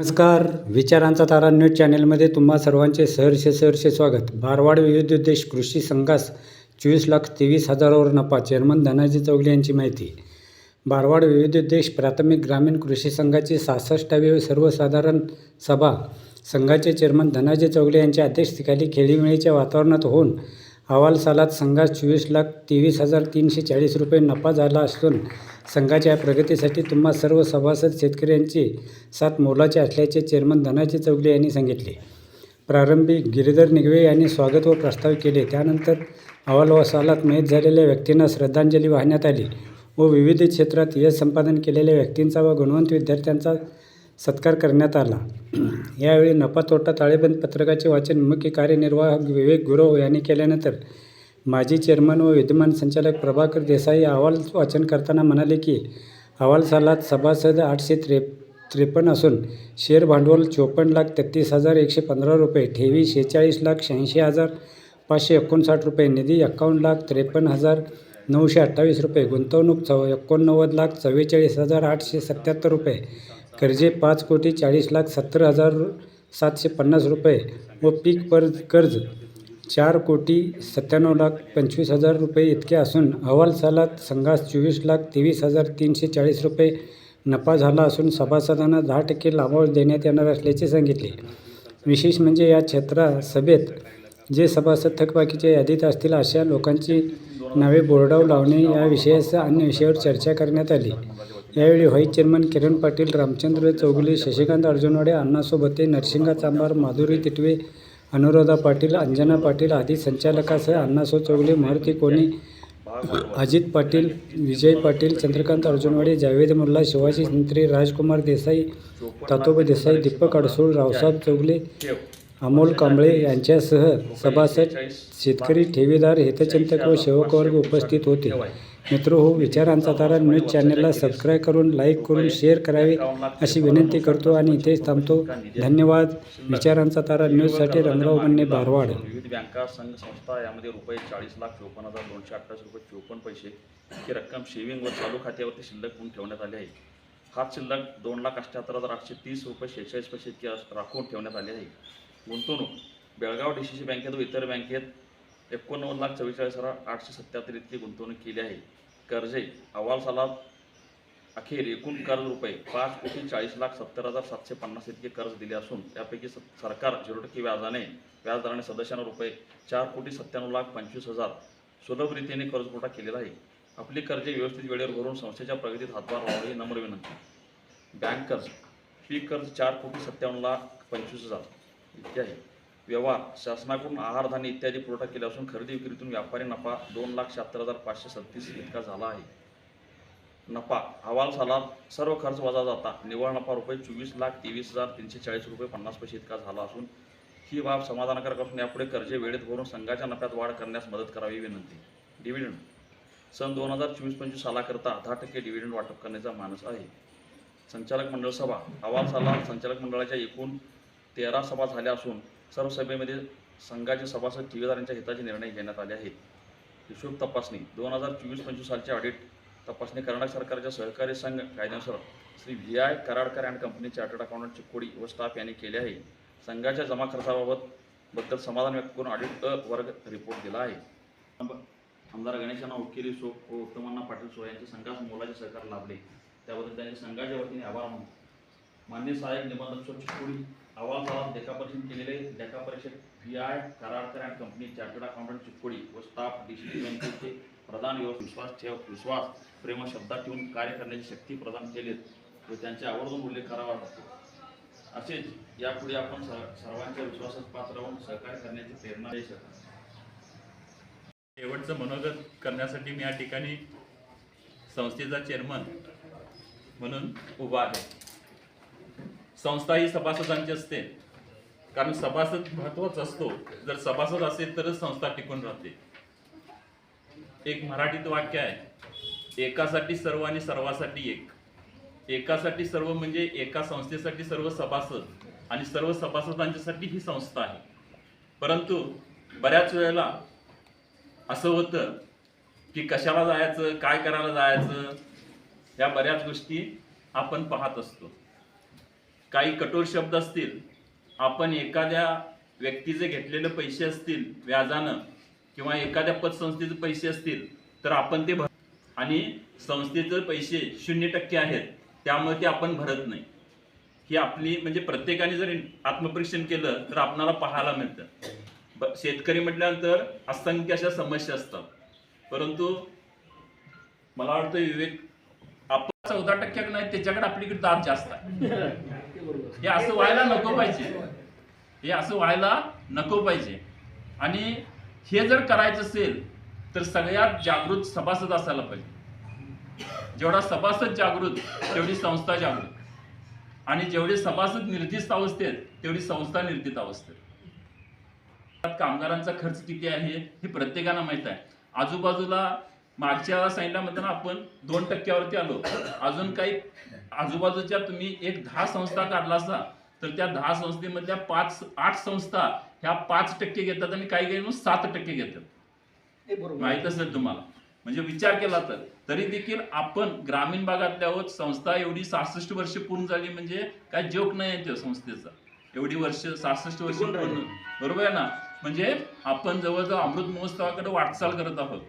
नमस्कार. विचारांचा तारा न्यूज चॅनेलमध्ये तुम्हा सर्वांचे सहर्ष सहर्ष स्वागत. बारवाड विविध उद्देश कृषी संघास चोवीस लाख तेवीस हजारावर नफा चेअरमन धनाजी चौगले यांची माहिती. बारवाड विविध उद्देश प्राथमिक ग्रामीण कृषी संघाची सहासष्टावी सर्वसाधारण सभा. संघाचे चेअरमन धनाजी चौगले यांच्या अध्यक्षतेखाली खेळीमेळीच्या वातावरणात होऊन अहवाल सालात संघास चोवीस लाख तेवीस हजार तीनशे चाळीस रुपये नफा झाला असून संघाच्या प्रगतीसाठी तुम्हा सर्व सभासद शेतकऱ्यांची साथ मोलाचे असल्याचे चेअरमन धनाजी चौगले यांनी सांगितले. प्रारंभी गिरीधर निगवे यांनी स्वागत व प्रस्ताव केले. त्यानंतर अहवाल व सालात मयत झालेल्या व्यक्तींना श्रद्धांजली वाहण्यात आली व विविध क्षेत्रात यश संपादन केलेल्या व्यक्तींचा व गुणवंत विद्यार्थ्यांचा सत्कार करण्यात आला. यावेळी नफा तोटा ताळेबंद पत्रकाचे वाचन मुख्य कार्यनिर्वाहक विवेक गुरव यांनी केल्यानंतर माजी चेअरमन व विद्यमान संचालक प्रभाकर देसाई अहवाल वाचन करताना म्हणाले की अहवाल सालात सभासद आठशे त्रे त्रेपन्न असून शेअर भांडवल चोपन्न लाख तेहतीस हजार एकशे पंधरा रुपये ठेवी शेहेचाळीस लाख शहाऐंशी हजार पाचशे एकोणसाठ रुपये निधी एक्कावन्न लाख त्रेपन्न हजार नऊशे अठ्ठावीस रुपये गुंतवणूक चौ एकोणनव्वद लाख चव्वेचाळीस हजार आठशे सत्याहत्तर रुपये कर्जे पाच कोटी चाळीस लाख सत्तर हजार सातशे पन्नास रुपये व पीक पर कर्ज चार कोटी सत्त्याण्णव लाख पंचवीस हजार रुपये इतके असून अहवाल सालात संघास चोवीस लाख तेवीस हजार तीनशे चाळीस रुपये नफा झाला असून सभासदांना दहा टक्के लाभांश देण्यात येणार असल्याचे सांगितले. विशेष म्हणजे या क्षेत्रा सभेत जे सभासद थकबाकीच्या यादीत असतील अशा लोकांची नावे बोर्डाव लावणे या विषयासह अन्य विषयावर चर्चा करण्यात आली. यावेळी व्हाईस चेअरमन किरण पाटील रामचंद्र चौगुले शशिकांत अर्जुनवाडे अण्णा सोबते नरसिंगा चांबार माधुरी तिटवे अनुराधा पाटील अंजना पाटील आदी संचालकासह अण्णासो चौगुले मारुती कोणी अजित पाटील विजय पाटील चंद्रकांत अर्जुनवाडे जावेद मुल्ला शिवाजी संत्री राजकुमार देसाई तातोबा देसाई दीपक अडसूळ रावसाहेब चौगले अमोल कांबळे यांच्यासह सभासद शेतकरी ठेवीदार हितचिंतक व सेवक वर्ग उपस्थित होते. मित्र हो विचारांचा तारा न्यूज चॅनलला सबस्क्राईब करून लाईक करून शेअर करावे अशी विनंती करतो आणि इथेच थांबतो. धन्यवाद. विचारांचा तारा न्यूजसाठी रंगराव बन्ने बारवाड. विविध बँका संघ संस्था यामध्ये रुपये चाळीस लाख चोपन्न हजार दोनशे अठ्ठावीस रुपये चोपन्न पैसे ही रक्कम सेव्हिंग व चालू खात्यावरती शिल्लक म्हणून ठेवण्यात आली आहे. हा शिल्लक दोन लाख अठ्ठ्याहत्तर हजार आठशे तीस रुपये शेहेचाळीस पैसे राखून ठेवण्यात आली आहे. गुंतवणूक बेळगाव डी सी सी बँकेत व इतर बँकेत एकोणनव्वद लाख चव्वेचाळीस हजार आठशे सत्याहत्तर इतकी गुंतवणूक केली आहे. कर्जे अहवाल सालात अखेर एकूण कर्ज रुपये पाच कोटी चाळीस लाख सत्तर हजार सातशे पन्नास इतके कर्ज दिले असून त्यापैकी स- सरकार झिरो टक्के व्याजाने व्याजदराने सदस्यांना रुपये चार कोटी सत्त्याण्णव लाख पंचवीस हजार सुलभ रीतीने कर्जपुरवठा केलेला आहे. आपली कर्जे व्यवस्थित वेळेवर भरून संस्थेच्या प्रगतीत हातभार लावावी ही नम्र विनंती. बँक कर्ज पीक कर्ज चार कोटी सत्त्याण्णव लाख पंचवीस हजार इतके आहे. व्यवहार शासनाकडून आहारधान्य इत्यादी पुरवठा केला असून खरेदी विक्रीतून व्यापारी नफा दोन लाख शहात्तर हजार पाचशे सत्तीस इतका झाला आहे. नफा अहवाल सालात सर्व खर्च वजा जाता निव्वळ नफा रुपये चोवीस लाख तेवीस हजार तीनशे चाळीस रुपये पन्नास पैसे इतका झाला असून ही बाब समाधानकारक असून यापुढे कर्जे वेळेत भरून संघाच्या नफ्यात वाढ करण्यास मदत करावी विनंती. डिव्हिडंड सन दोन हजार चोवीस पंचवीस सालाकरता दहा टक्के डिव्हिडंड वाटप करण्याचा मानस आहे. संचालक मंडळ सभा अहवाल सालात संचालक मंडळाच्या एकूण तेरा सभा झाल्या असून सर्व सभेमध्ये संघाचे सभासद ठेवीदारांच्या हिताचे निर्णय घेण्यात आले आहेत. हिशोब तपासणी दोन हजार चोवीस पंचवीस सालचे ऑडिट तपासणी कर्नाटक सरकारच्या सहकारी संघ कायद्यानुसार Shri V I Karadkar and company chartered accountant Chikodi व स्टाफ यांनी केले आहे. संघाच्या जमा खर्चाबाबत बद्दल समाधान व्यक्त करून ऑडिट अ वर्ग रिपोर्ट दिला आहे. आमदार गणेशांना उकेरी सो व उत्तमांना पाटील सो यांचे संघास मोलाचे सहकार लाभले. त्याबद्दल त्यांचे संघाच्या वतीने आभार मानले मान्य सहाय्यक निबंधक सो चिकोडी अहवाल सालात लेखा परीक्षण केलेले लेखा परीक्षक V I Karadkar and company chartered accountant Chikodi व स्टाफ डी सी बँकेचे प्रधान व्यवस्था विश्वास ठेव विश्वास प्रेम शब्दात ठेवून कार्य करण्याची शक्ती प्रदान केली व त्यांचे आवर्जून उल्लेख करावा लागतो. असेच यापुढे आपण सर्व- सर्वांच्या विश्वासात पात्र राहून सहकार्य करण्याची प्रेरणा देऊ शकतो. शेवटचं मनोगत करण्यासाठी मी या ठिकाणी संस्थेचा चेअरमन म्हणून उभा आहे. संस्था ही सभासदांची असते. कारण सभासद महत्त्वाचा असतो. जर सभासद असेल तरच संस्था टिकून राहते. एक मराठीत वाक्य आहे एकासाठी सर्व आणि सर्वासाठी एक. एकासाठी सर्व म्हणजे एका संस्थेसाठी सर्व सभासद आणि सर्व सभासदांच्यासाठी ही संस्था आहे. परंतु बऱ्याच वेळेला असं होतं की कशाला जायचं काय करायला जायचं या बऱ्याच गोष्टी आपण पाहत असतो. काही कठोर शब्द असतील आपण एखाद्या व्यक्तीचे घेतलेले पैसे असतील व्याजानं किंवा एखाद्या पतसंस्थेचे पैसे असतील तर आपण ते भर आणि संस्थेचे पैसे शून्य टक्के आहेत त्यामुळे ते आपण भरत नाही. ही आपली म्हणजे प्रत्येकाने जर आत्मपरीक्षण केलं तर आपणाला पाहायला मिळतं. ब- शेतकरी म्हटल्यानंतर असंख्य अशा समस्या असतात. परंतु मला वाटतं विवेक आपण चौदा टक्क्यात नाही त्याच्याकडे आपलीकडे दाब जास्त आहे. हे असं व्हायला नको पाहिजे. हे असं व्हायला नको पाहिजे. आणि हे जर करायचं असेल तर सगळ्यात जागृत सभासद असायला पाहिजे. जेवढा सभासद जागृत तेवढी संस्था जागृत. आणि जेवढे सभासद निर्दिष्ट अवस्थेत तेवढी संस्था निर्दिष्ट अवस्थेत. कामगारांचा खर्च किती आहे हे प्रत्येकाला माहीत आहे. आजूबाजूला मागच्या सांगितल्यामध्ये आपण दोन टक्क्यावरती आलो. अजून काही आजूबाजूच्या तुम्ही एक दहा संस्था काढला असा तर त्या दहा संस्थेमधल्या पाच आठ संस्था ह्या पाच टक्के घेतात आणि काही काही सात टक्के घेतात. माहीत असेल तुम्हाला? म्हणजे विचार केला तर. तरी देखील आपण ग्रामीण भागातल्या आहोत संस्था एवढी सहासष्ट वर्ष पूर्ण झाली म्हणजे काय जोक नाही आहे त्या संस्थेचा. एवढी वर्ष सहासष्ट वर्ष पूर्ण. बरोबर आहे ना? म्हणजे आपण जवळजवळ अमृत महोत्सवाकडे वाटचाल करत आहोत.